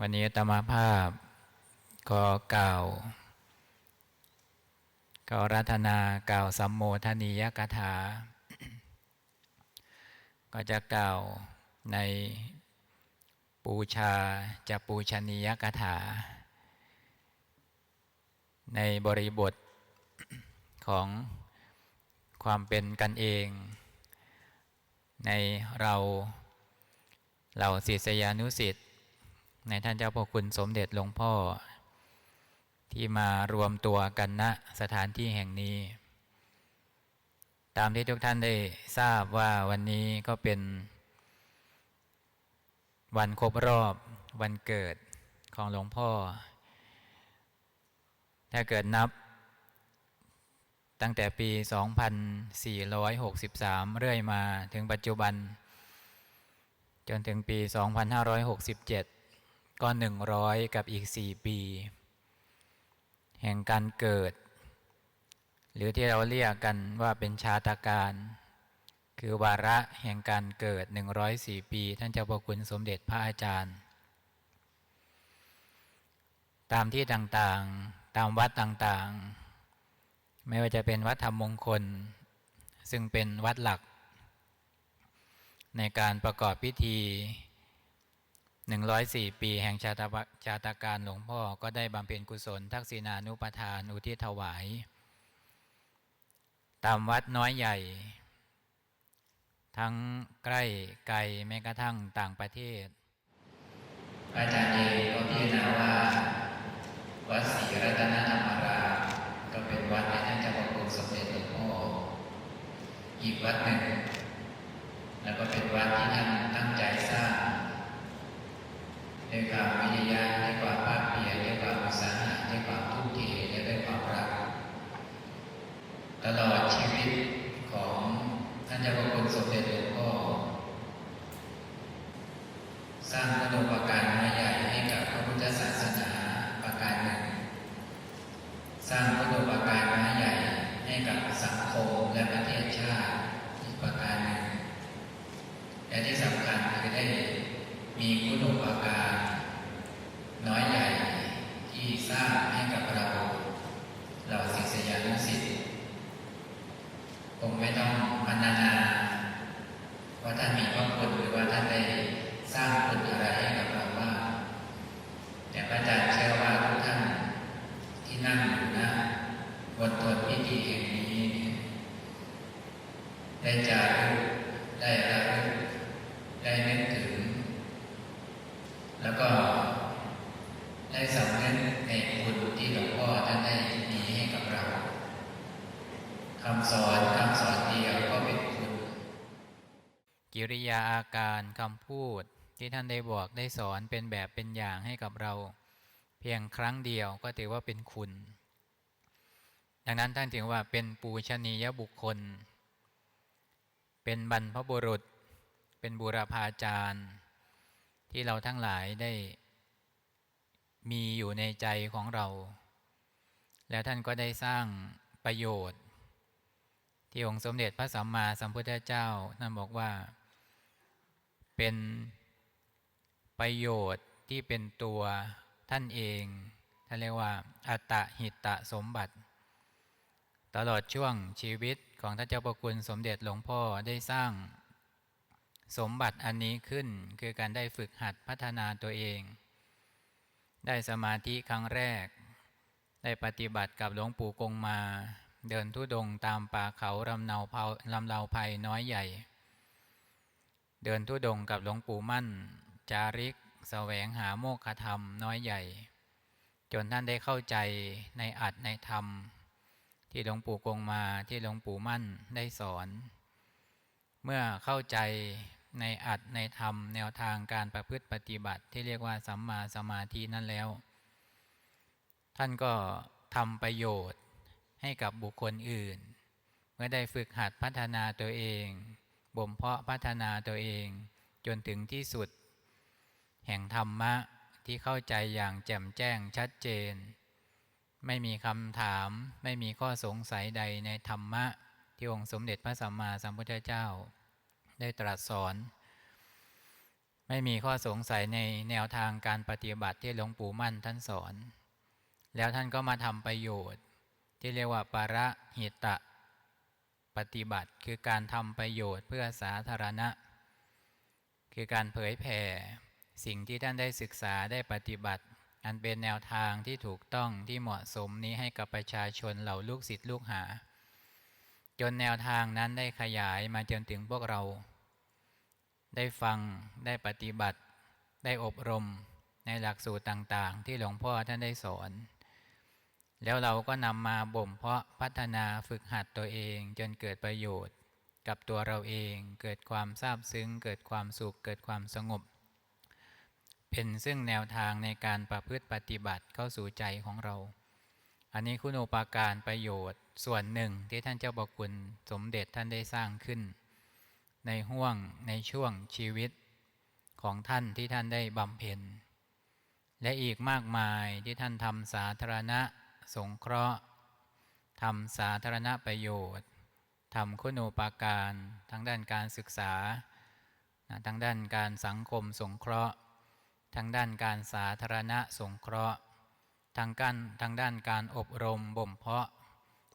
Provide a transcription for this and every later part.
วันนี้ตมาภาพก็กล่าวก็รัตนากล่าวสัมโมทนียกถา ก็จะกล่าวในปูชาจะปูชนียกถา ในบริบทของความเป็นกันเอง ในเราเราศิษยานุศิษย ในท่านเจ้าพระคุณสมเด็จหลวงพ่อ ที่มารวมตัวกันณสถานที่แห่งนี้ ตามที่ทุกท่านได้ทราบว่าวันนี้ก็เป็น วันครบรอบวันเกิดของหลวงพ่อ ถ้าเกิดนับ ตั้งแต่ปี 2463 เรื่อยมาถึงปัจจุบันจนถึงปี 2567 ก็100กับอีก4ปี แห่งการเกิด หรือที่เราเรียกกันว่าเป็นชาตาการ คือวาระแห่งการเกิด104ปี ท่านเจ้าประคุณสมเด็จพระอาจารย์ ตามที่ต่างๆ ตามวัดต่างๆ ไม่ว่าจะเป็นวัดธรรมมงคล ซึ่งเป็นวัดหลัก ในการประกอบพิธี 104ปีแห่งชาตชาตาการหลวงพ่อก็ได้บำเพ็ญกุศล ทักษิณานุปทานอุทิศถวาย ตามวัดน้อยใหญ่ ทั้งใกล้ไกลแม้กระทั่งต่างประเทศ อาจารย์เองก็พิจารณาว่าวัดศรีรัตนธรรมราก็เป็นวัดในท่านจ้าพระคุณสมเด็จหลวงพ่ออีกวัดหนึ่ง แล้วก็เป็นวัดที่ท่านตั้งใจสร้าง ด้วยความวิทยาด้วยความภาคเพียรด้วยความอุตสาหะด้วยความทุ่มเทและด้วยความรัก ตลอดชีวิตของท่านเจ้าพระคุณสมเด็จหลวงพ่อสร้างคุณูปการมาใหญ่ให้กับพระพุทธศาสนาประการหนึ่ง สร้างคุณูปการมาใหญ่ให้กับสังคมและประเทศชาติอีกประการหนึ่ง และที่สำคัญคือได้มีคุณูปการน้อยใหญ่ที่สร้างให้กับเราเราศิษยานุศิษย์คงไม่ต้องพรรณนาว่าท่านมีพระคุณหรือว่าท่านได้สร้างคุณอะไรให้กับเราบ้างแต่พระอาจารย์เชื่อว่าทุกท่านที่นั่งอยู่นะบน ตัวพิธีแห่งนี้ ได้จารึกได้ระลึกได้นึกถึง แล้วก็ได้สำนึกในคุณที่หลวงพ่อท่านได้มีให้กับเราคำสอนคำสอนเดียวก็เป็นคุณกิริยาอาการคำพูดที่ท่านได้บอกได้สอนเป็นแบบเป็นอย่างให้กับเรา เพียงครั้งเดียวก็ถือว่าเป็นคุณ ดังนั้นท่านถือว่าเป็นปูชนียบุคคล เป็นบรรพบุรุษ เป็นบุรพาจารย์ที่เราทั้งหลายได้มีอยู่ในใจของเรา แล้วท่านก็ได้สร้างประโยชน์ ที่องค์สมเด็จพระสัมมาสัมพุทธเจ้าท่านบอกว่า เป็นประโยชน์ที่เป็นตัวท่านเองท่านเรียกว่าอัตตหิตตสมบัติ ตลอดช่วงชีวิตของท่านเจ้าประคุณสมเด็จหลวงพ่อได้สร้าง สมบัติอันนี้ขึ้นคือการได้ฝึกหัดพัฒนาตัวเอง ได้สมาธิครั้งแรก ได้ปฏิบัติกับหลวงปู่กงมา เดินทุดงตามป่าเขาลำเนาเผาลำเลาภัยน้อยใหญ่ เดินทุดงกับหลวงปู่มั่น จาริกแสวงหาโมฆะธรรมน้อยใหญ่ จนท่านได้เข้าใจในอัดในธรรม ที่หลวงปู่กงมาที่หลวงปู่มั่นได้สอน เมื่อเข้าใจในอัดในธรรมแนวทางการประพฤติปฏิบัติที่เรียกว่าสัมมาสมาธินั่นแล้ว ท่านก็ทำประโยชน์ให้กับบุคคลอื่น เมื่อได้ฝึกหัดพัฒนาตัวเอง บ่มเพาะพัฒนาตัวเองจนถึงที่สุด แห่งธรรมะที่เข้าใจอย่างแจ่มแจ้งชัดเจน ไม่มีคำถามไม่มีข้อสงสัยใดในธรรมะ ที่องค์สมเด็จพระสัมมาสัมพุทธเจ้า ได้ตรัสสอน ไม่มีข้อสงสัยในแนวทางการปฏิบัติที่หลวงปู่มั่นท่านสอน แล้วท่านก็มาทำประโยชน์ ที่เรียกว่าปาระหิตะ ปฏิบัติคือการทำประโยชน์เพื่อสาธารณะ คือการเผยแผ่สิ่งที่ท่านได้ศึกษาได้ปฏิบัติ อันเป็นแนวทางที่ถูกต้องที่เหมาะสมนี้ให้กับประชาชนเหล่าลูกศิษย์ลูกหา จนแนวทางนั้นได้ขยายมาจนถึงพวกเรา ได้ฟังได้ปฏิบัติ ได้อบรมในหลักสูตรต่างๆ ที่หลวงพ่อท่านได้สอน แล้วเราก็นำมาบ่มเพาะพัฒนาฝึกหัดตัวเองจนเกิดประโยชน์ กับตัวเราเองเกิดความซาบซึ้ง เกิดความสุขเกิดความสงบ เป็นซึ่งแนวทางในการประพฤติปฏิบัติเข้าสู่ใจของเรา อันนี้คุณูปาการประโยชน์ส่วนหนึ่งที่ท่านเจ้าประคุณสมเด็จท่านได้สร้างขึ้น ในห่วงในช่วงชีวิตของท่านที่ท่านได้บำเพ็ญ และอีกมากมายที่ท่านทำสาธารณะสงเคราะห์ทำสาธารณประโยชน์ทำคุณูปาการทั้งด้านการศึกษาทั้งด้านการสังคมสงเคราะห์ ทั้งด้านการสาธารณะสงเคราะห์ทางการทางด้านการอบรมบ่มเพาะ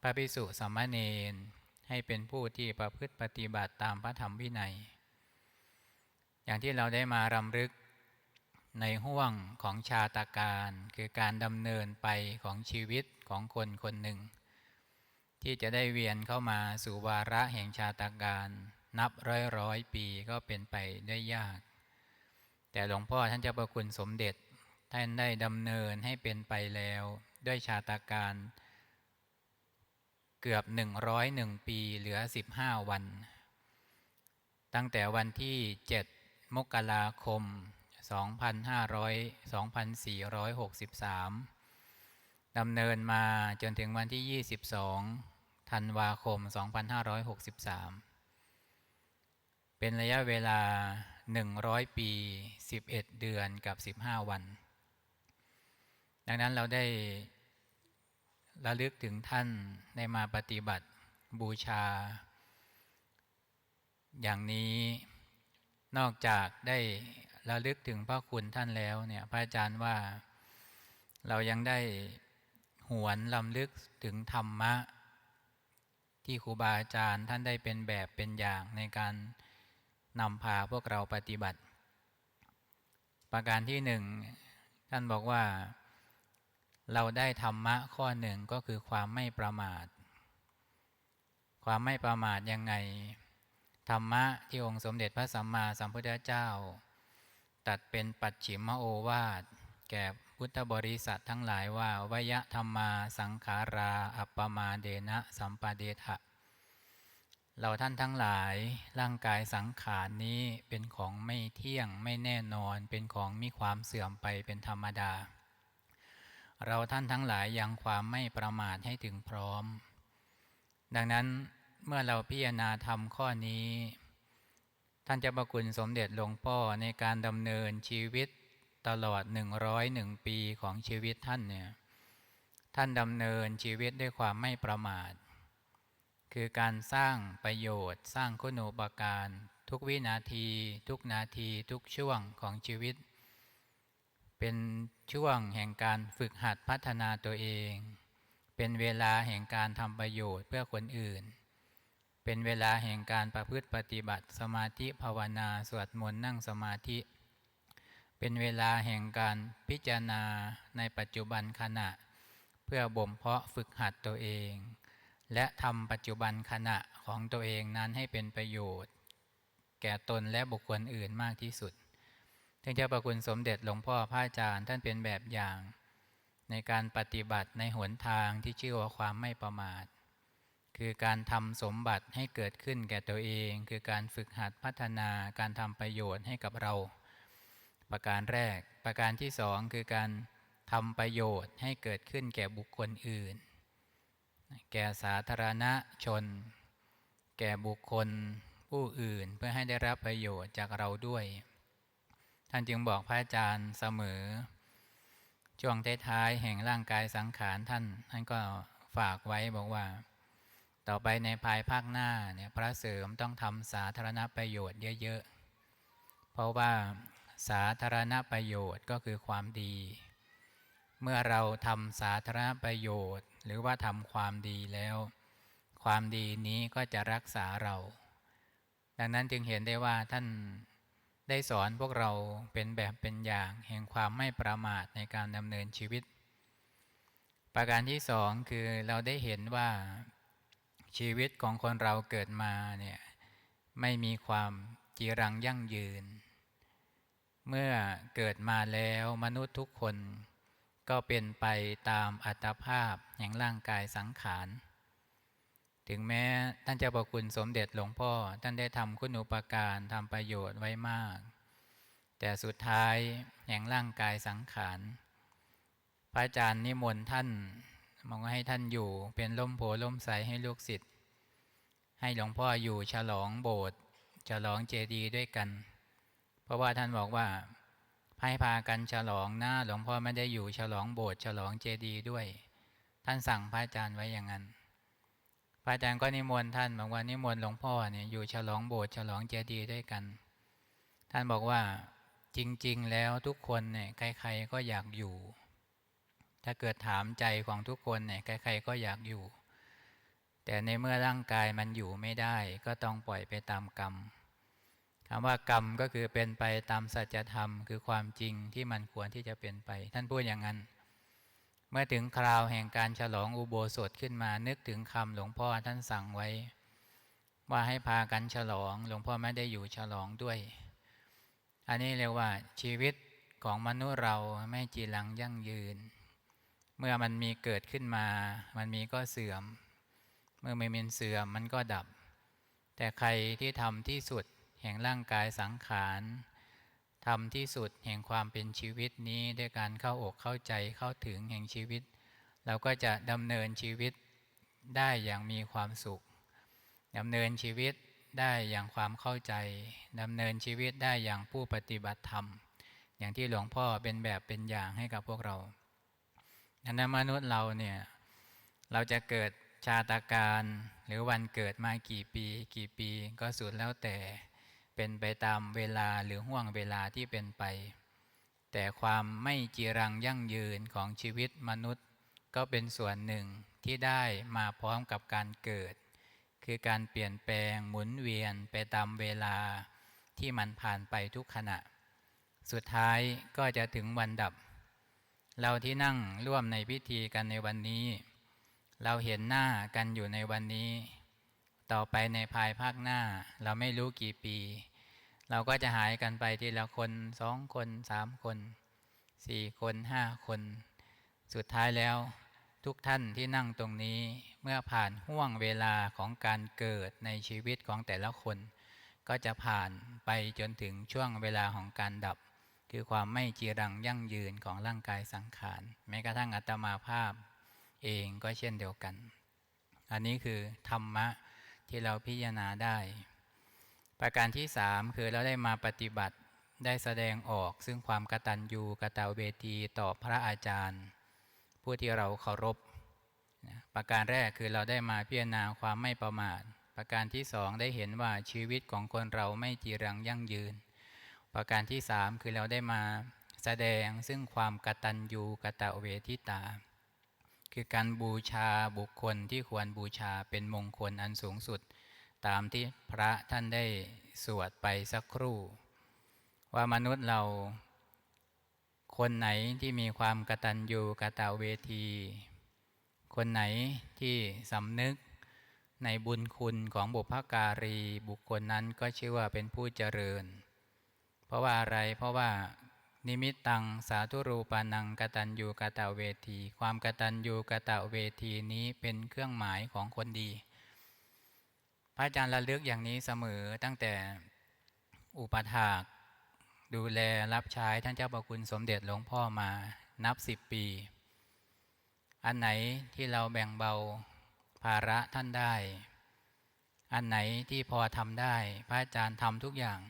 พระภิกษุสามเณรให้เป็นผู้ที่ประพฤติปฏิบัติตามพระธรรมวินัย อย่างที่เราได้มารำลึกในห่วงของชาตาการคือการดำเนินไปของชีวิตของคนคนหนึ่ง ที่จะได้เวียนเข้ามาสู่วาระแห่งชาตาการ นับร้อยร้อยปีก็เป็นไปได้ยาก แต่หลวงพ่อท่านเจ้าประคุณสมเด็จ ท่านได้ดำเนินให้เป็นไปแล้ว ด้วยชาตาการ เกือบหนึ่งร้อยหนึ่งปีเหลือสิบห้าวัน ตั้งแต่วันที่เจ็ดมกราคม 2500 2463 ดำเนินมาจนถึงวันที่ 22 ธันวาคม 2563 เป็นระยะเวลา 100ปี11เดือนกับ15วัน ดังนั้นเราได้ระลึกถึงท่านได้มาปฏิบัติบูชา อย่างนี้นอกจากได้ระลึกถึงพระคุณท่านแล้วเนี่ยพระอาจารย์ว่าเรายังได้หวนลำลึกถึงธรรมะ ที่ครูบาอาจารย์ท่านได้เป็นแบบเป็นอย่างในการ นำพาพวกเราปฏิบัติ ประการที่หนึ่งท่านบอกว่า เราได้ธรรมะข้อหนึ่งก็คือความไม่ประมาท ความไม่ประมาทยังไง ธรรมะที่องค์สมเด็จพระสัมมาสัมพุทธเจ้า ตัดเป็นปัจฉิมโอวาทแก่พุทธบริษัททั้งหลายว่าวยธรรมาสังขารา อัปปมาเดนะสัมปเดทะ เราท่านทั้งหลายร่างกายสังขารนี้เป็นของไม่เที่ยงไม่แน่นอน เป็นของมีความเสื่อมไปเป็นธรรมดา เราท่านทั้งหลายยังความไม่ประมาทให้ถึงพร้อม ดังนั้นเมื่อเราพิจารณาทำข้อนี้ ท่านจะประคุณสมเด็จหลวงพ่อในการดำเนินชีวิตตลอดหนึ่งร้อยหนึ่งปีของชีวิตท่านเนี่ยท่านดำเนินชีวิตด้วยความไม่ประมาท คือการสร้างประโยชน์ สร้างคุณูปการ ทุกวินาที ทุกนาทีทุกช่วงของชีวิต เป็นช่วงแห่งการฝึกหัดพัฒนาตัวเอง เป็นเวลาแห่งการทำประโยชน์เพื่อคนอื่น เป็นเวลาแห่งการประพฤติปฏิบัติ สมาธิภาวนาสวดมนต์นั่งสมาธิ เป็นเวลาแห่งการพิจารณาในปัจจุบันขณะ เพื่อบ่มเพาะฝึกหัดตัวเอง และทำปัจจุบันขณะของตัวเองนั้นให้เป็นประโยชน์ แก่ตนและบุคคลอื่นมากที่สุดท่านเจ้าประคุณสมเด็จหลวงพ่อพระอาจารย์ท่านเป็นแบบอย่าง ในการปฏิบัติในหนทางที่ชื่อว่าความไม่ประมาท คือการทำสมบัติให้เกิดขึ้นแก่ตัวเอง คือการฝึกหัดพัฒนาการทำประโยชน์ให้กับเรา ประการแรก ประการที่สองคือการทำประโยชน์ให้เกิดขึ้นแก่บุคคลอื่น แก่สาธารณชน แก่บุคคลผู้อื่นเพื่อให้ได้รับประโยชน์จากเราด้วย ท่านจึงบอกพระอาจารย์เสมอ ช่วงท้ายๆแห่งร่างกายสังขารท่าน ท่านก็ฝากไว้บอกว่า ต่อไปในภายภาคหน้าเนี่ยพระเสริมต้องทำสาธารณประโยชน์เยอะๆ เพราะว่าสาธารณประโยชน์ก็คือความดี เมื่อเราทำสาธารณประโยชน์ หรือว่าทำความดีแล้ว ความดีนี้ก็จะรักษาเรา ดังนั้นจึงเห็นได้ว่าท่านได้สอนพวกเราเป็นแบบเป็นอย่างแห่งความไม่ประมาทในการดำเนินชีวิต ประการที่สองคือเราได้เห็นว่าชีวิตของคนเราเกิดมาเนี่ยไม่มีความจีรังยั่งยืน เมื่อเกิดมาแล้วมนุษย์ทุกคน ก็เป็นไปตามอัตภาพแห่งร่างกายสังขาร ถึงแม้ท่านเจ้าประคุณสมเด็จหลวงพ่อ ท่านได้ทำคุณอุปการทำประโยชน์ไว้มาก แต่สุดท้ายแห่งร่างกายสังขาร พระอาจารย์นิมนต์ท่านมองให้ท่านอยู่เป็นล่มโพล่มใสให้ลูกศิษย์ให้หลวงพ่ออยู่ฉลองโบสถ์ฉลองเจดีย์ด้วยกัน เพราะว่าท่านบอกว่า ให้พากันฉลองหน้าหลวงพ่อไม่ได้อยู่ฉลองโบสถ์ฉลองเจดีย์ด้วย ท่านสั่งพระอาจารย์ไว้อย่างนั้น พระอาจารย์ก็นิมนต์ท่านบอกว่านิมนต์หลวงพ่อเนี่ยอยู่ฉลองโบสถ์ฉลองเจดีย์ด้วยกัน ท่านบอกว่าจริง ๆ แล้วทุกคนเนี่ยใคร ๆ ก็อยากอยู่ ถ้าเกิดถามใจของทุกคนเนี่ยใคร ๆ ก็อยากอยู่ แต่ในเมื่อร่างกายมันอยู่ไม่ได้ ก็ต้องปล่อยไปตามกรรม คำว่ากรรมก็คือเป็นไปตามสัจธรรม คือความจริงที่มันควรที่จะเป็นไป ท่านพูดอย่างนั้น เมื่อถึงคราวแห่งการฉลองอุโบสถขึ้นมานึกถึงคำหลวงพ่อท่านสั่งไว้ ว่าให้พากันฉลอง หลวงพ่อไม่ได้อยู่ฉลองด้วย อันนี้เรียกว่าชีวิตของมนุษย์เราไม่จีรังยั่งยืน เมื่อมันมีเกิดขึ้นมา มันมีก็เสื่อม เมื่อไม่มีเสื่อมมันก็ดับ แต่ใครที่ทำที่สุด แห่งร่างกายสังขารทำที่สุดแห่งความเป็นชีวิตนี้ด้วยการเข้าอกเข้าใจเข้าถึงแห่งชีวิต เราก็จะดำเนินชีวิตได้อย่างมีความสุขดำเนินชีวิตได้อย่างความเข้าใจดำเนินชีวิตได้อย่างผู้ปฏิบัติธรรม อย่างที่หลวงพ่อเป็นแบบเป็นอย่างให้กับพวกเราดังนั้นมนุษย์เราเนี่ยเราจะเกิดชาตาการหรือวันเกิดมากี่ปี กี่ปีก็สุดแล้วแต่ เป็นไปตามเวลาหรือห่วงเวลาที่เป็นไป แต่ความไม่จีรังยั่งยืนของชีวิตมนุษย์ ก็เป็นส่วนหนึ่งที่ได้มาพร้อมกับการเกิด คือการเปลี่ยนแปลงหมุนเวียนไปตามเวลาที่มันผ่านไปทุกขณะ สุดท้ายก็จะถึงวันดับ เราที่นั่งร่วมในพิธีกันในวันนี้ เราเห็นหน้ากันอยู่ในวันนี้ ต่อไปในภายภาคหน้าเราไม่รู้กี่ปี เราก็จะหายกันไปทีละคนสองคนสามคนสี่คนห้าคน สุดท้ายแล้วทุกท่านที่นั่งตรงนี้เมื่อผ่านห่วงเวลาของการเกิดในชีวิตของแต่ละคน ก็จะผ่านไปจนถึงช่วงเวลาของการดับ คือความไม่จีรังยั่งยืนของร่างกายสังขารแม้กระทั่งอัตมาภาพ เองก็เช่นเดียวกัน อันนี้คือธรรมะที่เราพิจารณาได้ ประการที่สามคือเราได้มาปฏิบัติได้แสดงออกซึ่งความกตัญญูกตเวทีต่อพระอาจารย์ ผู้ที่เราเคารพ ประการแรกคือเราได้มาพิจารณาความไม่ประมาท ประการที่สองได้เห็นว่าชีวิตของคนเราไม่จีรังยั่งยืน ประการที่สามคือเราได้มาแสดงซึ่งความกตัญญูกตเวทิตา คือการบูชาบุคคลที่ควรบูชาเป็นมงคลอันสูงสุด ตามที่พระท่านได้สวดไปสักครู่ ว่ามนุษย์เรา คนไหนที่มีความกตัญญูกตเวที คนไหนที่สำนึกในบุญคุณของบุพการีบุคคลนั้นก็ชื่อว่าเป็นผู้เจริญ เพราะว่าอะไรเพราะว่านิมิตตังสาธุรูปานังกตัญญูกตเวที ความกตัญญูกตเวทีนี้เป็นเครื่องหมายของคนดี ระอาจารย์ระลึกอย่างนี้เสมอตั้งแต่อุปถาก ดูแลรับใช้ท่านเจ้าประคุณสมเด็จหลวงพ่อมานับสิบปี อันไหนที่เราแบ่งเบาภาระท่านได้ อันไหนที่พอทำได้ พระอาจารย์ทำทุกอย่าง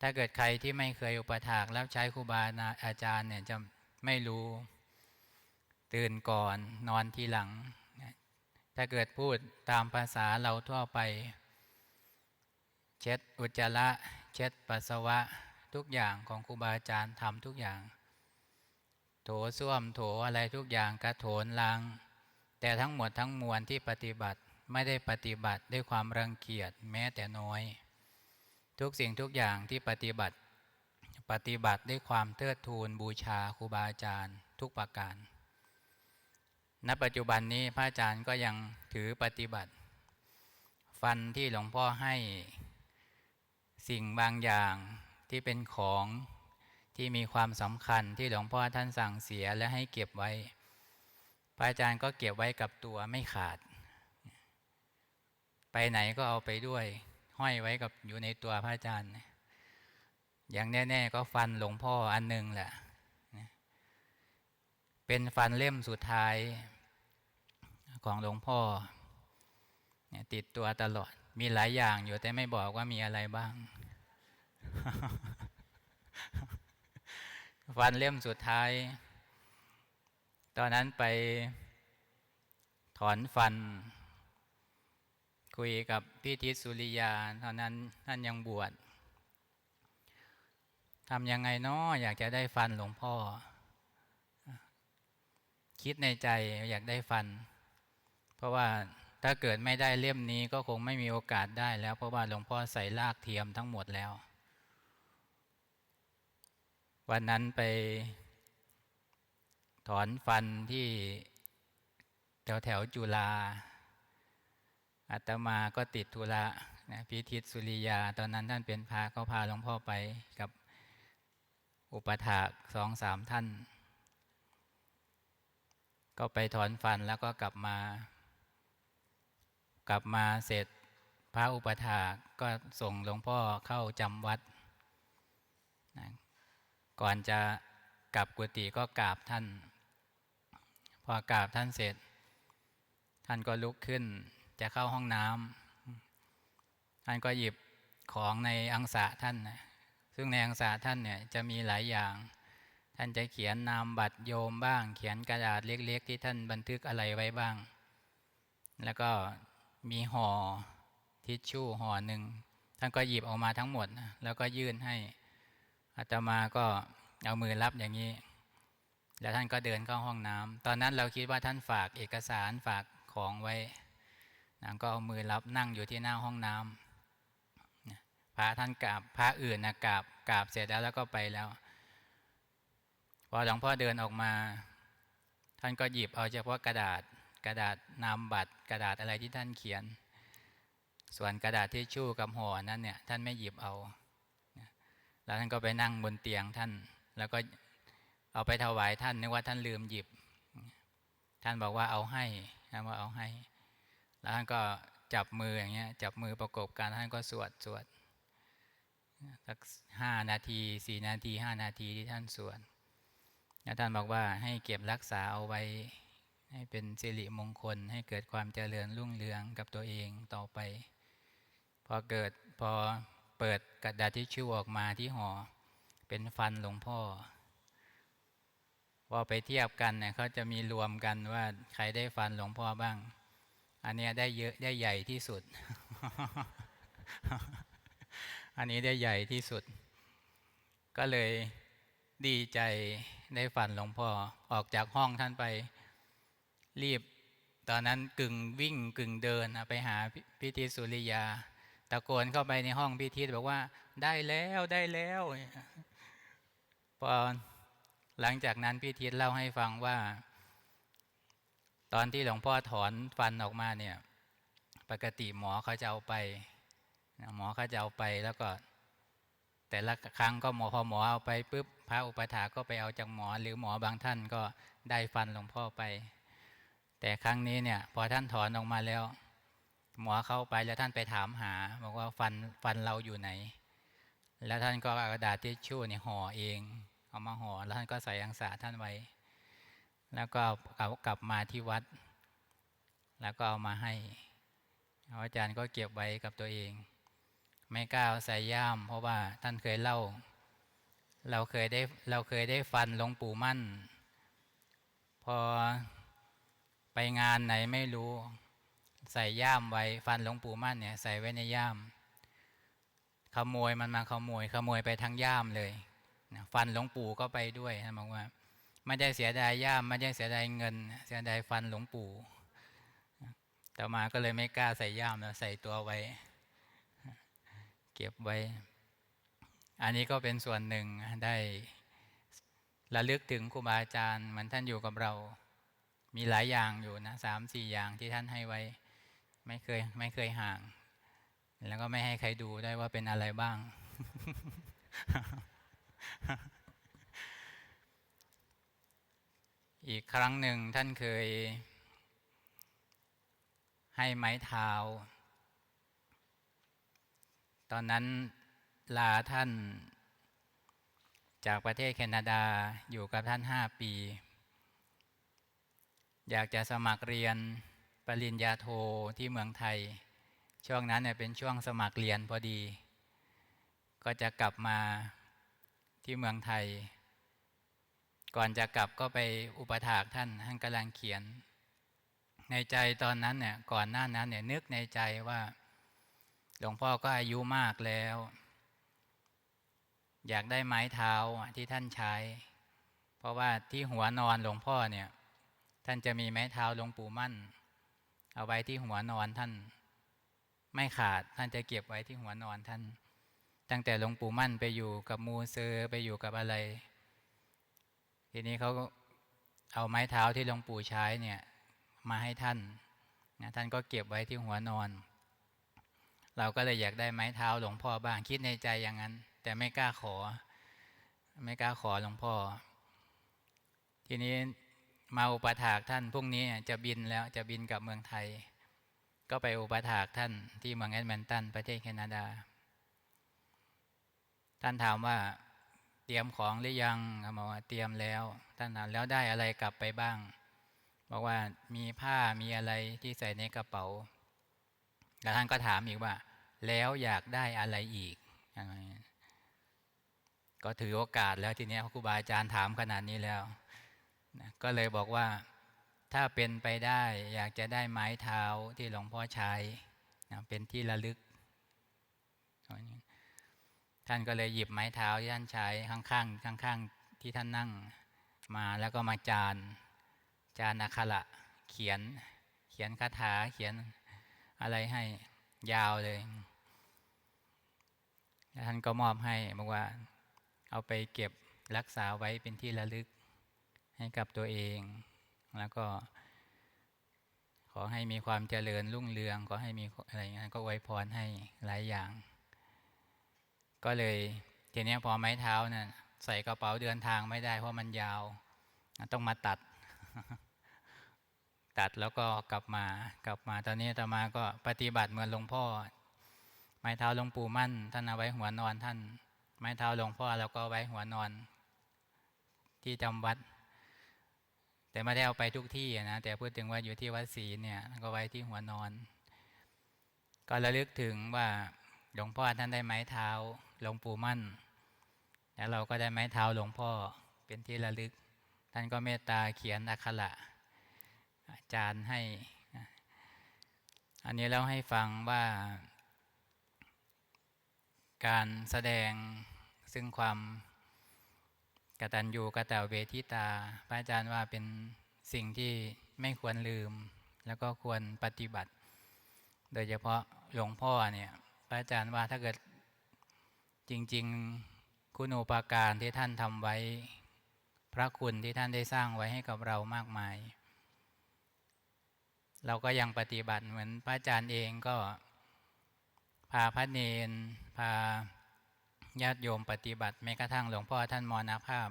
ถ้าเกิดใครที่ไม่เคยอุปถากรับใช้ครูบาอาจารย์เนี่ยจะไม่รู้ ตื่นก่อนนอนทีหลัง ถ้าเกิดพูดตามภาษาเราทั่วไป เช็ดอุจจาระ เช็ดปัสสาวะทุกอย่างของครูบาอาจารย์ทำทุกอย่าง โถส้วมโถอะไรทุกอย่างกระโถนล้าง แต่ทั้งหมดทั้งมวลที่ปฏิบัติไม่ได้ปฏิบัติด้วยความรังเกียจแม้แต่น้อย ทุกสิ่งทุกอย่างที่ปฏิบัติ ปฏิบัติด้วยความเทิดทูนบูชาครูบาอาจารย์ทุกประการ ณปัจจุบันนี้พระอาจารย์ก็ยังถือปฏิบัติ ฟันที่หลวงพ่อให้สิ่งบางอย่างที่เป็นของที่มีความสำคัญที่หลวงพ่อท่านสั่งเสียและให้เก็บไว้ พระอาจารย์ก็เก็บไว้กับตัวไม่ขาด ไปไหนก็เอาไปด้วย ห้อยไว้กับอยู่ในตัวพระอาจารย์ อย่างแน่ ๆ ก็ฟันหลวงพ่ออันหนึ่งแหละ เป็นฟันเล่มสุดท้าย ของหลวงพ่อเนี่ยติดตัวตลอด มีหลายอย่างอยู่แต่ไม่บอกว่ามีอะไรบ้าง ฟันเล่มสุดท้าย ตอนนั้นไปถอนฟัน คุยกับพี่ทิศสุริยาตอนนั้นท่านยังบวชทำยังไงนาะอยากจะได้ฟันหลวงพ่อ คิดในใจอยากได้ฟัน ราะว่าถ้าเกิดไม่ได้เล่มนี้ก็คงไม่มีโอกาสได้แล้ว เพราะว่าหลวงพ่อใส่ลากเทียมทั้งหมดแล้ว วันนั้นไปถอนฟันที่แถวแถวจุฬาอาตมาก็ติดธุระนะพิทิศสุริยา ตอนนั้นท่านเป็นพาเขาพาหลวงพ่อไปกับอุปถากสองสามท่าน ก็ไปถอนฟันแล้วก็กลับมา กลับมาเสร็จพระอุปถาก็ส่งหลวงพ่อเข้าจำวัดนะก่อนจะกลับกุฏิก็กราบท่าน พอกราบท่านเสร็จ ท่านก็ลุกขึ้นจะเข้าห้องน้ำท่านก็หยิบของในอังสะท่านนะซึ่งในอังสะท่านเนี่ยจะมีหลายอย่าง ท่านจะเขียนนามบัตรโยมบ้าง เขียนกระดาษเล็กๆ ที่ท่านบันทึกอะไรไว้บ้าง แล้วก็ มีห่อทิชชู่ห่อหนึ่งท่านก็หยิบออกมาทั้งหมด แล้วก็ยื่นให้อาตมาก็เอามือรับอย่างนี้ แล้วท่านก็เดินเข้าห้องน้ำตอนนั้นเราคิดว่าท่านฝากเอกสารฝากของไว้นะก็เอามือรับนั่งอยู่ที่หน้าห้องน้ำนะพระท่านกราบพระอื่นนะกราบกราบเสร็จแล้วแล้วก็ไปแล้วพอหลวงพ่อเดินออกมา ท่านก็หยิบเอาเฉพาะกระดาษ กระดาษนามบัตรกระดาษอะไรที่ท่านเขียน ส่วนกระดาษที่ชู่กับห่อนั้นเนี่ยท่านไม่หยิบเอา แล้วท่านก็ไปนั่งบนเตียงท่าน แล้วก็เอาไปถวายท่านนึกว่าท่านลืมหยิบ ท่านบอกว่าเอาให้ท่านว่าเอาให้ แล้วท่านก็จับมืออย่างเงี้ยจับมือประกบกันท่านก็สวดสวดสักห้านาทีสี่นาทีห้านาทีที่ท่านสวดแล้วท่านบอกว่าให้เก็บรักษาเอาไว้ ให้เป็นสิริมงคล ให้เกิดความเจริญรุ่งเรืองกับตัวเองต่อไป พอเกิดพอเปิดกระดาษทิชชู่ออกมาที่ห่อเป็นฟันหลวงพ่อพอไปเทียบกันเนี่ยเขาจะมีรวมกันว่าใครได้ฟันหลวงพ่อบ้าง อันนี้ได้เยอะได้ใหญ่ที่สุด อันนี้ได้ใหญ่ที่สุด ก็เลยดีใจได้ฟันหลวงพ่อออกจากห้องท่านไป รีบ ตอนนั้นกึ่งวิ่งกึ่งเดินไปหาพิธีสุริยา ตะโกนเข้าไปในห้องพิธีบอกว่าได้แล้วได้แล้วพอหลังจากนั้นพิธีเล่าให้ฟังว่า ตอนที่หลวงพ่อถอนฟันออกมาเนี่ย ปกติหมอเขาจะเอาไปหมอเขาจะเอาไปแล้วก็แต่ละครั้งก็หมอพอหมอเอาไปปุ๊บพระอุปถาก็ไปเอาจากหมอ หรือหมอบางท่านก็ได้ฟันหลวงพ่อไป แต่ครั้งนี้เนี่ย พอท่านถอนออกมาแล้ว หมอเข้าไปแล้วท่านไปถามหา บอกว่าฟันฟันเราอยู่ไหน แล้วท่านก็เอากระดาษทิชชู่เนี่ยห่อเอง เอามาห่อแล้วท่านก็ใส่อังสาท่านไว้ แล้วก็เอากลับมาที่วัด แล้วก็เอามาให้อาจารย์ก็เก็บไว้กับตัวเอง ไม่กล้าเอาใส่ย่าม เพราะว่าท่านเคยเล่า เราเคยได้เราเคยได้ฟันหลวงปู่มั่น พอ ไปงานไหนไม่รู้ ใส่ย่ามไว้ฟันหลวงปู่มั่นเนี่ยใส่ไว้ในย่าม ขโมยมันมาขโมย ขโมยไปทั้งย่ามเลยฟันหลวงปู่ก็ไปด้วยท่านบอกว่า ไม่ได้เสียดายย่ามไม่ได้เสียดายเงิน เสียดายฟันหลวงปู่ต่อมาก็เลยไม่กล้าใส่ย่ามแล้วใส่ตัวไว้ เก็บไว้ อันนี้ก็เป็นส่วนหนึ่งได้ระลึกถึงครูบาอาจารย์เหมือนท่านอยู่กับเรา มีหลายอย่างอยู่นะสามสี่อย่างที่ท่านให้ไว้ ไม่เคยไม่เคยห่าง แล้วก็ไม่ให้ใครดูได้ว่าเป็นอะไรบ้าง อีกครั้งหนึ่งท่านเคย ให้ไม้เท้าตอนนั้นลาท่านจากประเทศแคนาดาอยู่กับท่านห้าปี อยากจะสมัครเรียนปริญญาโทที่เมืองไทย ช่วงนั้นเนี่ยเป็นช่วงสมัครเรียนพอดี ก็จะกลับมาที่เมืองไทย ก่อนจะกลับก็ไปอุปถากท่านท่านกำลังเขียน ในใจตอนนั้นเนี่ยก่อนหน้านั้นเนี่ยนึกในใจว่าหลวงพ่อก็อายุมากแล้ว อยากได้ไม้เท้าที่ท่านใช้ เพราะว่าที่หัวนอนหลวงพ่อเนี่ย ท่านจะมีไม้เท้าหลวงปู่มั่น เอาไว้ที่หัวนอนท่าน ไม่ขาดท่านจะเก็บไว้ที่หัวนอนท่าน ตั้งแต่หลวงปู่มั่นไปอยู่กับมูเซอร์ไปอยู่กับอะไร ทีนี้เขาเอาไม้เท้าที่หลวงปู่ใช้เนี่ยมาให้ท่านนะท่านก็เก็บไว้ที่หัวนอน เราก็เลยอยากได้ไม้เท้าหลวงพ่อบ้างคิดในใจอย่างนั้น แต่ไม่กล้าขอ ไม่กล้าขอหลวงพ่อ ทีนี้ มาอุปถากท่านพรุ่งนี้จะบินแล้วจะบินกลับเมืองไทย ก็ไปอุปถากท่านที่เมืองแอดแมนตันประเทศแคนาดา ท่านถามว่าเตรียมของหรือยังเขาบอกว่าเตรียมแล้ว ท่านถามแล้วได้อะไรกลับไปบ้าง บอกว่ามีผ้ามีอะไรที่ใส่ในกระเป๋า แล้วท่านก็ถามอีกว่า แล้วอยากได้อะไรอีกอก็ถือโอกาสแล้วทีนี้ครูบาอาจารย์ถามขนาดนี้แล้ว นะก็เลยบอกว่าถ้าเป็นไปได้อยากจะได้ไม้เท้าที่หลวงพ่อใช้นะเป็นที่ระลึก ท่านก็เลยหยิบไม้เท้าที่ท่านใช้ข้างๆข้างๆที่ท่านนั่งมาแล้วก็มาจานจานอักขระเขียนเขียนคาถาเขียนอะไรให้ยาวเลยแล้วท่านก็มอบให้บอกว่าเอาไปเก็บรักษาไว้เป็นที่ระลึก ให้กับตัวเอง แล้วก็ ขอให้มีความเจริญรุ่งเรืองขอให้มีอะไรอย่างนั้นก็ไว้พรให้หลายอย่าง ก็เลยทีนี้พอไม้เท้านะ่ะใส่กระเป๋าเดินทางไม่ได้ เพราะมันยาว ต้องมาตัด ตัดแล้วก็กลับมากลับมาตอนนี้ตมาก็ปฏิบัติเหมือนหลวงพ่อ ไม้เท้าหลวงปู่มั่น ท่านเอาไว้หัวนอนท่าน ไม้เท้าหลวงพ่อแล้วก็ไว้หัวนอน ที่จำวัด แต่ไม่ได้เอาไปทุกที่นะแต่พูดถึงว่าอยู่ที่วัดศรีเนี่ยก็ไว้ที่หัวนอน ก็ระลึกถึงว่าหลวงพ่อท่านได้ไม้เท้าหลวงปู่มั่น แล้วเราก็ได้ไม้เท้าหลวงพ่อเป็นที่ระลึก ท่านก็เมตตาเขียนอักขระอาจารย์ให้ อันนี้เราให้ฟังว่า การแสดงซึ่งความ กตัญญูกะตเวทิตา พระอาจารย์ว่าเป็นสิ่งที่ไม่ควรลืม แล้วก็ควรปฏิบัติ โดยเฉพาะหลวงพ่อเนี่ย พระอาจารย์ว่าถ้าเกิดจริง ๆ คุณูปการที่ท่านทำไว้ พระคุณที่ท่านได้สร้างไว้ให้กับเรามากมาย เราก็ยังปฏิบัติเหมือนพระอาจารย์เองก็พาพระเนนพา ญาติโยมปฏิบัติแม้กระทั่งหลวงพ่อท่านมรณภาพ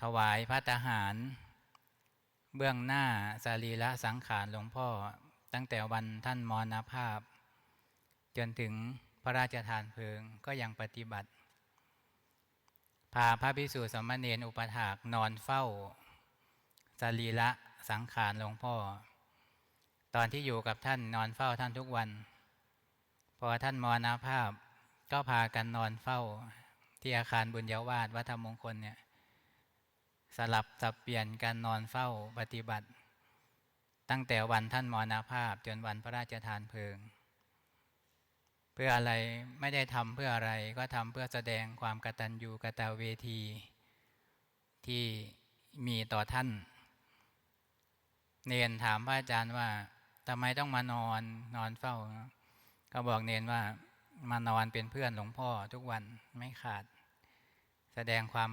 ถวายพระทหาร เบื้องหน้าสรีระสังขารหลวงพ่อตั้งแต่วันท่านมรณภาพ จนถึงพระราชทานเพลิงก็ยังปฏิบัติ พาพระภิกษุสมเณรอุปถากนอนเฝ้าสรีระสังขารหลวงพ่อ ตอนที่อยู่กับท่านนอนเฝ้าท่านทุกวัน พอท่านมรณภาพ ก็พากันนอนเฝ้าที่อาคารบุญยวาสวัฒมงคลเนี่ยสลับสับเปลี่ยนการนอนเฝ้าปฏิบัติ ตั้งแต่วันท่านมรณภาพจนวันพระราชทานเพลิง เพื่ออะไรไม่ได้ทำเพื่ออะไรก็ทำเพื่อแสดงความกตัญญูกตเวที ที่มีต่อท่าน เนนถามพระอาจารย์ว่าทำไมต้องมานอนนอนเฝ้า ก็บอกเนนว่า มานอนเป็นเพื่อนหลวงพ่อทุกวันไม่ขาด แสดงความ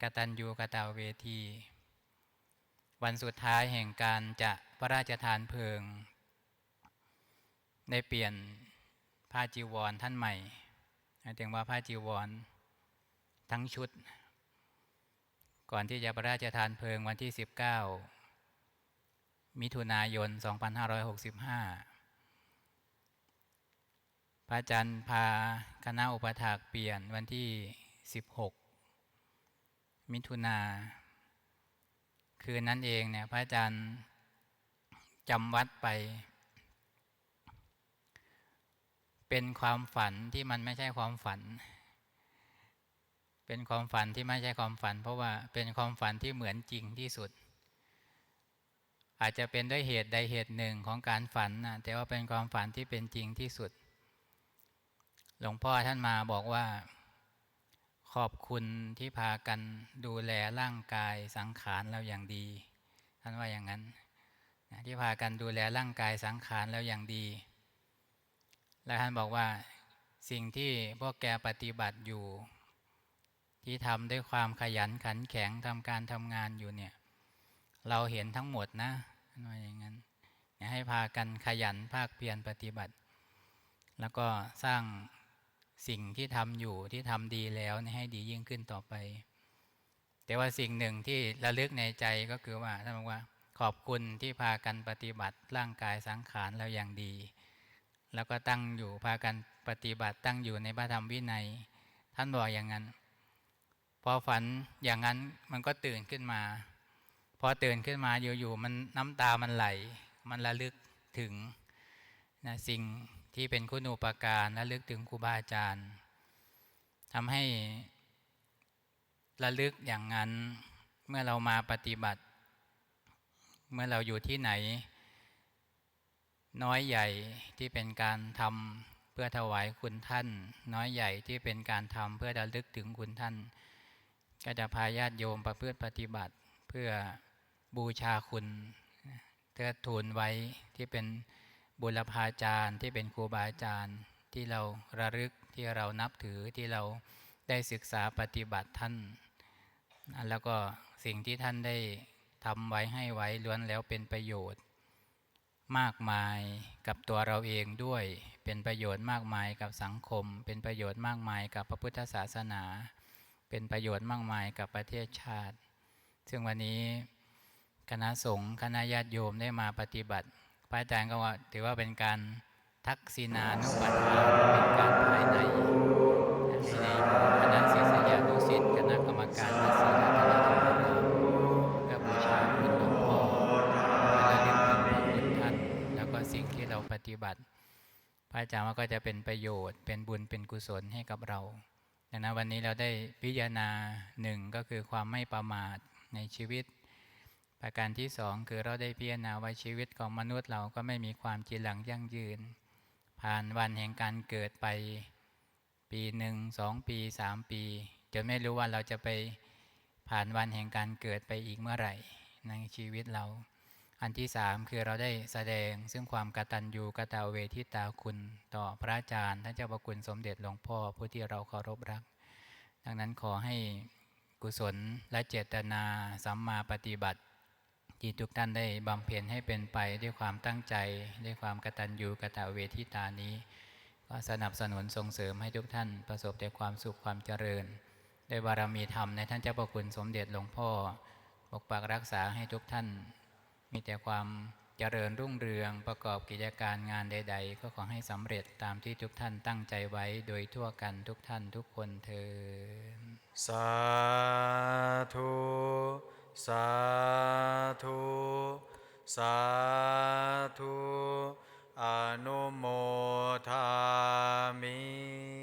กตัญญูกตเวที วันสุดท้ายแห่งการจะพระราชทานเพลิง ได้เปลี่ยนผ้าจีวรท่านใหม่หมายถึงว่าผ้าจีวรทั้งชุด ก่อนที่จะพระราชทานเพลิงวันที่ 19 มิถุนายน 2565 ระอาจารย์พาคณะอุปถากเปลี่ยนวันที่ 16 มิถุนาคืนนั้นเองเนี่ยพระอาจารย์จำวัดไป เป็นความฝันที่มันไม่ใช่ความฝัน เป็นความฝันที่ไม่ใช่ความฝัน เพราะว่าเป็นความฝันที่เหมือนจริงที่สุด อาจจะเป็นด้วยเหตุใดเหตุหนึ่งของการฝันนะแต่ว่าเป็นความฝันที่เป็นจริงที่สุด หลวงพ่อท่านมาบอกว่า ขอบคุณที่พากันดูแลร่างกายสังขารเราอย่างดี ท่านว่าอย่างนั้นที่พากันดูแลร่างกายสังขารเราอย่างดี แล้วท่านบอกว่าสิ่งที่พวกแกปฏิบัติอยู่ ที่ทำด้วยความขยันขันแข็งทำการทำงานอยู่เนี่ย เราเห็นทั้งหมดนะท่านว่าอย่างนั้นให้พากันขยันภาคเพียรปฏิบัติ แล้วก็สร้าง สิ่งที่ทำอยู่ที่ทำดีแล้วให้ดียิ่งขึ้นต่อไป แต่ว่าสิ่งหนึ่งที่ระลึกในใจก็คือว่าท่านบอกว่า ขอบคุณที่พากันปฏิบัติร่างกายสังขารเราอย่างดี แล้วก็ตั้งอยู่พากันปฏิบัติตั้งอยู่ในพระธรรมวินัย ท่านบอกอย่างนั้น พอฝันอย่างนั้นมันก็ตื่นขึ้นมา พอตื่นขึ้นมาอยู่ๆมันน้ำตามันไหล มันระลึกถึงนะสิ่ง ที่เป็นคุณูปการระลึกถึงครูบาอาจารย์ทำให้ระลึกอย่างนั้นเมื่อเรามาปฏิบัติ เมื่อเราอยู่ที่ไหน น้อยใหญ่ที่เป็นการทำเพื่อถวายคุณท่าน น้อยใหญ่ที่เป็นการทำเพื่อระลึกถึงคุณท่าน ก็จะพาญาติโยมประพฤติปฏิบัติ เพื่อบูชาคุณเทิดทูนไว้ที่เป็น บุรพาจารย์ที่เป็นครูบาอาจารย์ที่เราระลึกที่เรานับถือที่เราได้ศึกษาปฏิบัติท่าน แล้วก็สิ่งที่ท่านได้ทำไว้ให้ไว้ล้วนแล้วเป็นประโยชน์ มากมายกับตัวเราเองด้วย เป็นประโยชน์มากมายกับสังคม เป็นประโยชน์มากมายกับพระพุทธศาสนา เป็นประโยชน์มากมายกับประเทศชาติ ซึ่งวันนี้คณะสงฆ์คณะญาติโยมได้มาปฏิบัติ พระอาจารย์ก็ว่าถือว่าเป็นการทักษิณานุปัฏฐานเป็นการภายในในคณะศิษยานุศิษย์คณะกรรมการวัดศรีรัตนธรรมรามเพื่อบูชาคุณหลวงพ่อและระลึกถึงพระคุณท่านแล้วก็สิ่งที่เราปฏิบัติ พระอาจารย์ว่าก็จะเป็นประโยชน์ เป็นบุญเป็นกุศลให้กับเราดังนั้นวันนี้เราได้พิจารณาหนึ่งก็คือความไม่ประมาทในชีวิต ประการที่สองคือเราได้พิจารณาว่าชีวิตของมนุษย์เราก็ไม่มีความจีหลังยั่งยืน ผ่านวันแห่งการเกิดไป ปีหนึ่งสองปีสามปีจนไม่รู้ว่าเราจะไปผ่านวันแห่งการเกิดไปอีกเมื่อไหร่ในชีวิตเรา อันที่สามคือเราได้แสดงซึ่งความกตัญญูกตเวทิตาคุณต่อพระอาจารย์ท่านเจ้าประคุณสมเด็จหลวงพ่อผู้ที่เราเคารพรัก ดังนั้นขอให้กุศลและเจตนาสัมมาปฏิบัติ ที่ทุกท่านได้บำเพ็ญให้เป็นไปด้วยความตั้งใจ ด้วยความกตัญญูกะตเวทิตานี้ ก็สนับสนุนส่งเสริมให้ทุกท่านประสบแต่ความสุขความเจริญด้วยบารมีธรรมในท่านเจ้าประคุณสมเด็จหลวงพ่อปกปักรักษาให้ทุกท่าน มีแต่ความเจริญรุ่งเรืองประกอบกิจการงานใด ๆ ก็ขอให้สำเร็จตามที่ทุกท่านตั้งใจไว้โดยทั่วกันทุกท่านทุกคนเทอสาธุ สาธุสาธุอนุโมทามิ